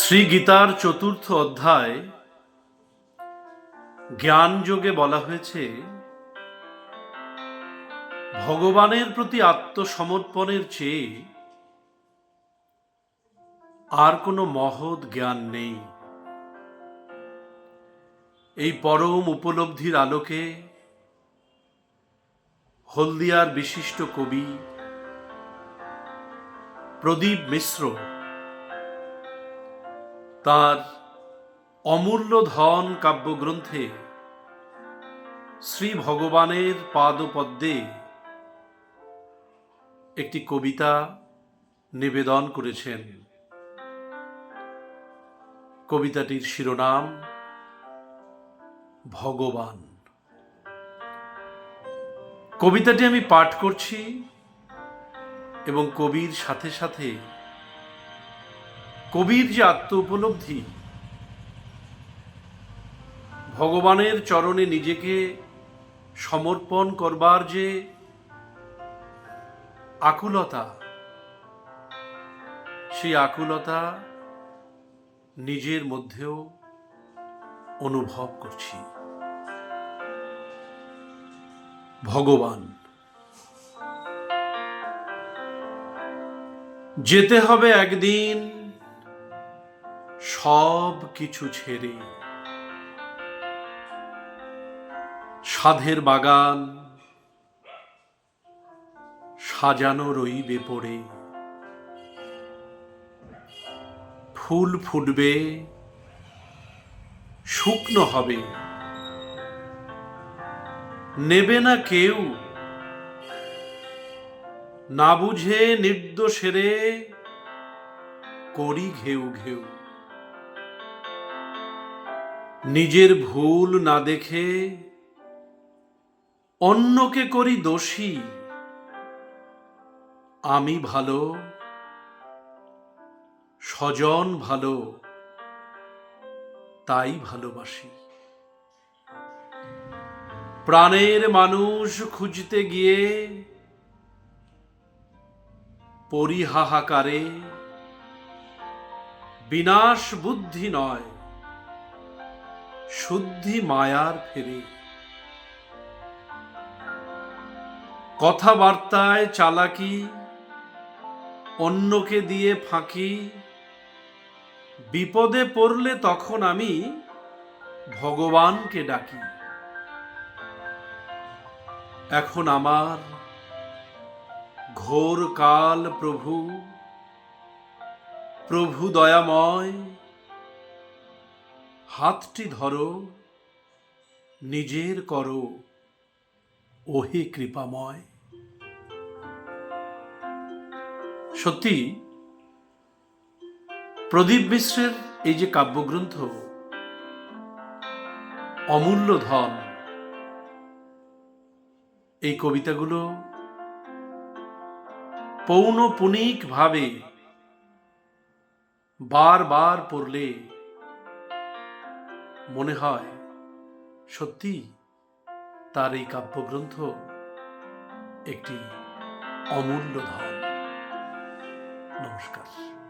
শ্রী গীতার চতুর্থ অধ্যায় জ্ঞান যোগে বলা হয়েছে, ভগবানের প্রতি আত্মসমর্পণের চেয়ে আর কোনো মহৎ জ্ঞান নেই। এই পরম উপলব্ধির আলোকে হলদিয়ার বিশিষ্ট কবি প্রদীপ মিশ্র তার অমূল্য ধন কাব্যগ্রন্থে শ্রী ভগবানের পাদপদ্মে একটি কবিতা নিবেদন করেছেন। কবিতাটির শিরোনাম, ভগবান। কবিতাটি আমি পাঠ করছি এবং কবির সাথে সাথে কবির যে আত্ম উপলব্ধি ভগবানের চরণে নিজেকে সমর্পণ করবার যে আকুলতা, সেই আকুলতা নিজের মধ্যেও অনুভব করছি। ভগবান, যেতে হবে একদিন সব কিছু ছেড়ে সাধের বাগান সাজানো রইবে পড়ে। ফুল ফুটবে, শুকনো হবে। নেবে না কেউ, না বুঝে নির্দোষেরে করি ঘেউ ঘেউ। নিজের ভুল না দেখে অন্যকে করি দোষী। আমি ভালো, স্বজন ভালো, তাই ভালোবাসি। প্রাণের মানুষ খুঁজতে গিয়ে পরিহাহাকারে বিনাশ বুদ্ধি নয়। শুদ্ধি মায়ার ফেরে। কথাবার্তায় চালাকি, অন্যকে দিয়ে ফাঁকি। বিপদে পড়লে তখন আমি ভগবানকে ডাকি। এখন আমার ঘোর কাল প্রভু প্রভু দয়াময় হাতটি ধরো, নিজের করো, ওহে কৃপাময়। সত্যি, প্রদীপ মিশ্রের এই যে কাব্যগ্রন্থ, অমূল্য ধন, এই কবিতাগুলো পৌনপুনিক ভাবে বারবার পড়লে মনে হয় সত্যি তার এই কাব্যগ্রন্থ একটি অমূল্য ধন। নমস্কার।